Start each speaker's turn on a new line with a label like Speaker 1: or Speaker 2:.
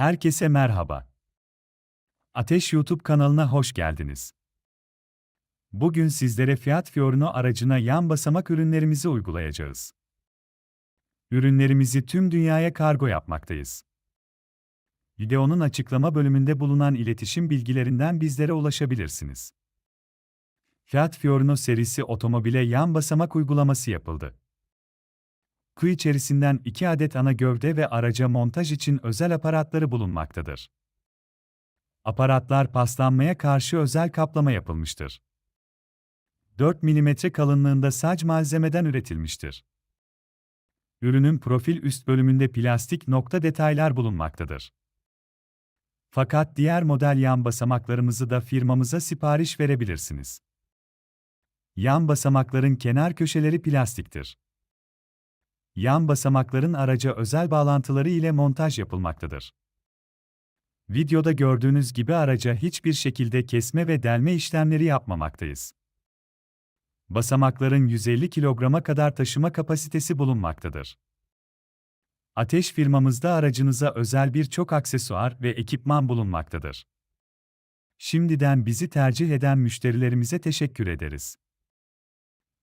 Speaker 1: Herkese merhaba. Ateş YouTube kanalına hoş geldiniz. Bugün sizlere Fiat Fiorino aracına yan basamak ürünlerimizi uygulayacağız. Ürünlerimizi tüm dünyaya kargo yapmaktayız. Videonun açıklama bölümünde bulunan iletişim bilgilerinden bizlere ulaşabilirsiniz. Fiat Fiorino serisi otomobile yan basamak uygulaması yapıldı. Kuy içerisinden 2 adet ana gövde ve araca montaj için özel aparatları bulunmaktadır. Aparatlar paslanmaya karşı özel kaplama yapılmıştır. 4 mm kalınlığında sac malzemeden üretilmiştir. Ürünün profil üst bölümünde plastik nokta detaylar bulunmaktadır. Fakat diğer model yan basamaklarımızı da firmamıza sipariş verebilirsiniz. Yan basamakların kenar köşeleri plastiktir. Yan basamakların araca özel bağlantıları ile montaj yapılmaktadır. Videoda gördüğünüz gibi araca hiçbir şekilde kesme ve delme işlemleri yapmamaktayız. Basamakların 150 kilograma kadar taşıma kapasitesi bulunmaktadır. Ateş firmamızda aracınıza özel birçok aksesuar ve ekipman bulunmaktadır. Şimdiden bizi tercih eden müşterilerimize teşekkür ederiz.